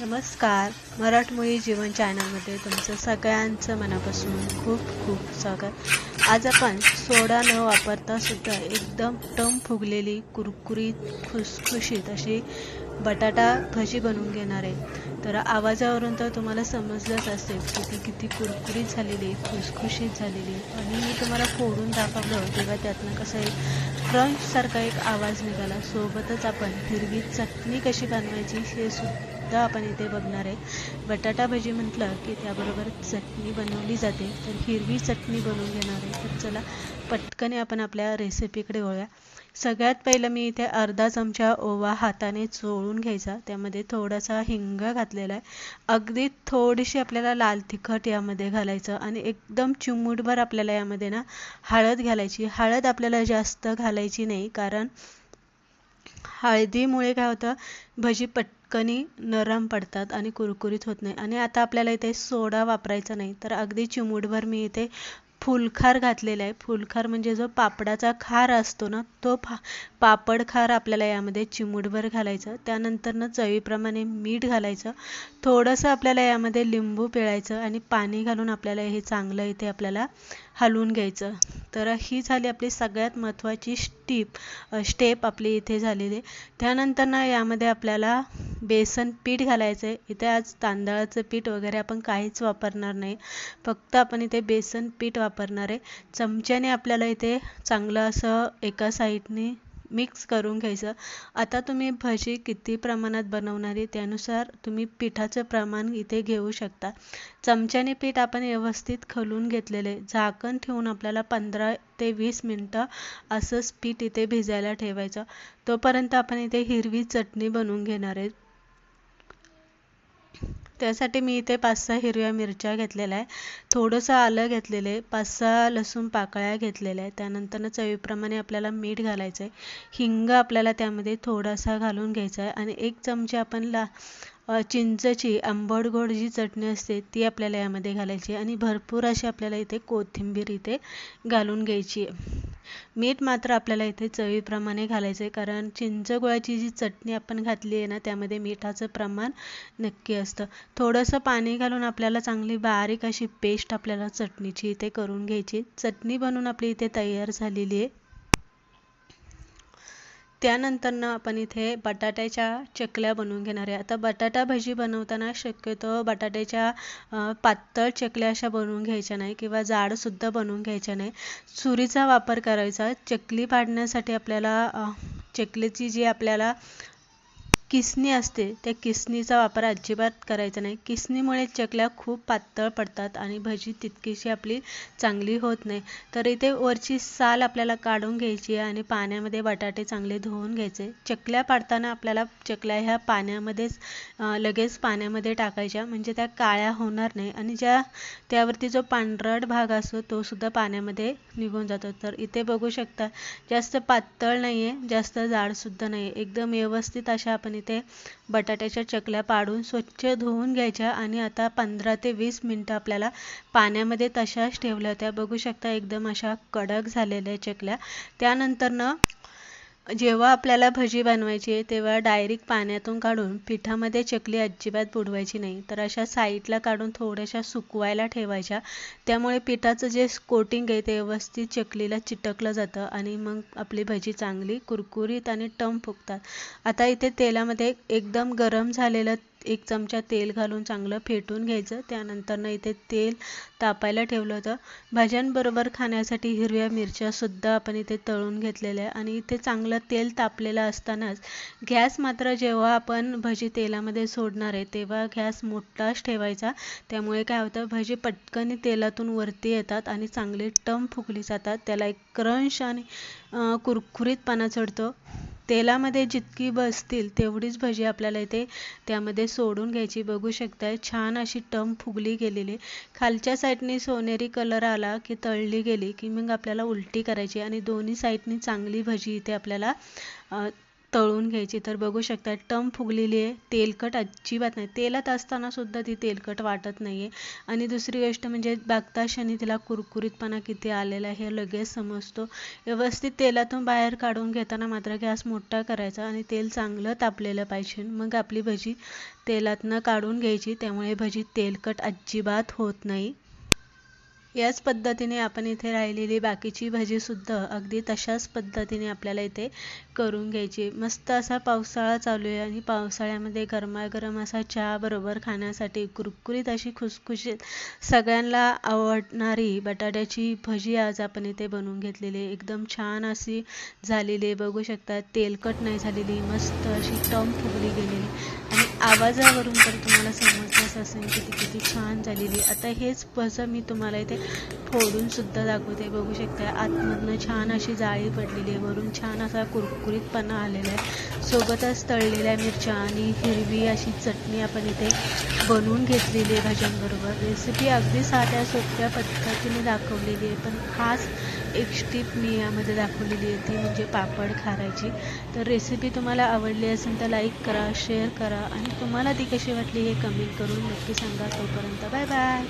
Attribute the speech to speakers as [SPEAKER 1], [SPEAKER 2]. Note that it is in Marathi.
[SPEAKER 1] नमस्कार. मराठमोळी जीवन चॅनलमध्ये तुमचं सगळ्यांचं मनापासून खूप खूप स्वागत. आज आपण सोडा न वापरता सुद्धा एकदम टम फुगलेली कुरकुरीत खुसखुशीत अशी बटाटा भजी बनवून घेणार आहे. तर आवाजावरून तर तुम्हाला समजलंच असेल की ती किती कुरकुरीत झालेली खुसखुशीत झालेली. आणि मी तुम्हाला फोडून दाखवलं तेव्हा त्यातनं कसं एक क्रंचसारखा एक आवाज निघाला. सोबतच आपण हिरवी चटणी कशी बनवायची हे सुद्धा आपण इथे बघणार आहे. बटाटा भजी म्हटलं की त्याबरोबर चटणी बनवली जाते. तर हिरवी चटणी बनवून घेणार आहे. तर चला पटकन आपण आपल्या रेसिपीकडे वळूया. सगळ्यात पहिलं मी इथे अर्धा चमचा ओवा हाताने चोळून घ्यायचा. त्यामध्ये थोडासा हिंग घातलेला आहे. अगदी थोडीशी आपल्याला लाल तिखट यामध्ये घालायचं आणि एकदम चिमूटभर आपल्याला यामध्ये ना हळद घालायची. हळद आपल्याला जास्त घालायची नाही कारण हळदीमुळे काय होतं? भजी पट पटकनी नरम पडतात आणि कुरकुरीत होत नाही. आणि आता आपल्याला इथे सोडा वापरायचा नाही. तर अगदी चिमूटभर मी इथे फुलखार घातलेला आहे. फुलखार म्हणजे जो पापडाचा खार असतो ना तो फा पापड खार आपल्याला यामध्ये चिमूटभर घालायचं. त्यानंतरनं चवीप्रमाणे मीठ घालायचं. थोडंसं आपल्याला यामध्ये लिंबू पिळायचं आणि पाणी घालून आपल्याला हे चांगलं इथे आपल्याला हलवून घ्यायचं. तर ही झाली आपली सगळ्यात महत्त्वाची स्टीप स्टेप आपली इथे झालेली. त्यानंतर ना यामध्ये आपल्याला बेसन पीठ घालायचं आहे. इथे आज तांदळाचं पीठ वगैरे आपण काहीच वापरणार नाही. फक्त आपण इथे बेसन पीठ वापरणार आहे. चमच्याने आपल्याला इथे चांगलं असं एका साईडने मिक्स करून घ्यायचं. आता तुम्ही भजी किती प्रमाणात बनवणार आहे त्यानुसार तुम्ही पिठाचं प्रमाण इथे घेऊ शकता. चमच्याने पीठ आपण व्यवस्थित खलून घेतलेले झाकण ठेवून आपल्याला पंधरा ते वीस मिनटं असंच पीठ इथे भिजायला ठेवायचं. तोपर्यंत आपण इथे हिरवी चटणी बनवून घेणार आहे. त्यासाठी मी इथे पाच सहा हिरव्या मिरच्या घेतलेल्या आहे थोडंसं आलं घेतलेलं आहे. पाच सहा लसूण पाकळ्या घेतलेल्या आहे त्यानंतर चवीप्रमाणे आपल्याला मीठ घालायचं आहे. हिंग आपल्याला त्यामध्ये थोडासा घालून घ्यायचा आहे. आणि एक चमचे आपण ला चिंचची आंबट गोड जी चटणी असते ती आपल्याला यामध्ये घालायची आणि भरपूर अशी आपल्याला इथे कोथिंबीर इथे घालून घ्यायची. आहे मीठ मात्र आपल्याला इथे चवीप्रमाणे घालायचं आहे कारण चिंचगुळाची जी चटणी आपण घातली आहे ना त्यामध्ये मिठाचं प्रमाण नक्की असतं. थोडंसं पाणी घालून आपल्याला चांगली बारीक अशी पेस्ट आपल्याला चटणीची इथे करून घ्यायची. चटणी बनवून आपली इथे तयार झालेली आहे. त्यानंतरनं आपण इथे बटाट्याच्या चकल्या बनवून घेणार आहे. आता बटाटा भजी बनवताना शक्यतो बटाट्याच्या पातळ चकल्या अशा बनवून घ्यायच्या नाही किंवा जाडसुद्धा बनवून घ्यायच्या नाही. सुरीचा वापर करायचा. चकली पाडण्यासाठी आपल्याला चकलीची जी आपल्याला किसणी असते त्या किसनीचा वापर अजिबात करायचा नाही. किसनीमुळे चकल्या खूप पातळ पडतात आणि भजी तितकीशी आपली चांगली होत नाही. तर इथे वरची साल आपल्याला काढून घ्यायची आहे आणि पाण्यामध्ये बटाटे चांगले धुवून घ्यायचे. चकल्या पाडताना आपल्याला चकल्या ह्या पाण्यामध्येच लगेच पाण्यामध्ये टाकायच्या. म्हणजे त्या काळ्या होणार नाही आणि ज्या त्यावरती जो पांढरट भाग असतो तो सुद्धा पाण्यामध्ये निघून जातो. तर इथे बघू शकता जास्त पातळ नाही आहे जास्त जाडसुद्धा नाही आहे एकदम व्यवस्थित अशा आपण इथे बटाट्याच्या चकल्या पाडून स्वच्छ धुवून घ्यायच्या आणि आता पंधरा ते वीस मिनटं आपल्याला पाण्यामध्ये तशाच ठेवल्या होत्या. बघू शकता एकदम अशा कडक झालेल्या चकल्या. त्यानंतरनं जेव्हा आपल्याला भजी बनवायची आहे तेव्हा डायरेक्ट पाण्यातून काढून पिठामध्ये चकली अजिबात बुडवायची नाही. तर अशा साईडला काढून थोड्याशा सुकवायला ठेवायच्या. त्यामुळे पिठाचं जे कोटिंग आहे ते व्यवस्थित चकलीला चिटकलं जातं आणि मग आपली भजी चांगली कुरकुरीत आणि टम फुगतात. आता इथे तेलामध्ये एकदम गरम झालेलं एक चमचा तेल घालून चांगलं फेटून घ्यायचं. त्यानंतरनं इथे तेल तापायला ठेवलं होतं. भाज्यांबरोबर खाण्यासाठी हिरव्या मिरच्यासुद्धा आपण इथे तळून घेतलेल्या आहे आणि इथे चांगलं तेल तापलेलं असतानाच गॅस मात्र जेव्हा आपण भजी तेलामध्ये सोडणार आहे तेव्हा गॅस मोठाच ठेवायचा. त्यामुळे काय होतं भजी पटकन तेलातून वरती येतात आणि चांगले टम फुगली जातात. त्याला एक क्रंश आणि कुरकुरीतपणा चढतो. तेलामध्ये जितकी बसतील तेवढीच भजी आपल्याला इथे त्यामध्ये सोडून घ्यायची. बघू शकताय छान अशी टम फुगली गेलेली. खालच्या साईडनी सोनेरी कलर आला की तळली गेली की मग आपल्याला उलटी करायची आणि दोन्ही साईडनी चांगली भजी इथे आपल्याला तळून घ्यायची. तर बघू शकता टम फुगलेली आहे. तेलकट अजिबात नाही. तेलात असताना सुद्धा ती तेलकट वाटत नाही आहे आणि दुसरी गोष्ट म्हणजे बघता क्षणी तिला कुरकुरीतपणा किती आलेला आहे हे लगेच समजतो. व्यवस्थित तेलातून बाहेर काढून घेताना मात्र गॅस मोठा करायचा आणि तेल चांगलं तापलेलं पाहिजे. मग आपली भजी तेलातनं काढून घ्यायची. त्यामुळे भजी तेलकट अजिबात होत नाही. याच पद्धतीने आपण इथे राहिलेली बाकीची भजीसुद्धा अगदी तशाच पद्धतीने आपल्याला इथे करून घ्यायची. मस्त असा पावसाळा चालू आहे आणि पावसाळ्यामध्ये गरमागरम असा चहा बरोबर खाण्यासाठी कुरकुरीत अशी खुसखुशीत सगळ्यांना आवडणारी बटाट्याची भजी आज आपण इथे बनवून घेतलेली आहे. एकदम छान अशी झालेली आहे. बघू शकता तेलकट नाही झालेली मस्त अशी टम फुगली गेलेली. आवाजावरून तर तुम्हाला समजलंच असेल की ती किती छान झालेली आता हेच पसं मी तुम्हाला इथे फोडून सुद्धा दाखवते. बघू शकता आतमधनं छान अशी जाळी पडलेली आहे. वरून छान असा कुरकुरीतपणा आलेला आहे. सोबतच तळलेल्या मिरच्या आणि हिरवी अशी चटणी आपण इथे बनवून घेतलेली आहे भाज्यांबरोबर. रेसिपी अगदी साध्या सोप्या पद्धतीने दाखवलेली आहे. पण खास एक स्टिप मी यामध्ये दाखवलेली आहे ती म्हणजे पापड खारायची. तर रेसिपी तुम्हाला आवडली असेल तर लाईक करा शेअर करा आणि तुम्हाला ती कशी वाटली हे कमेंट करून नक्की सांगा. तोपर्यंत बाय बाय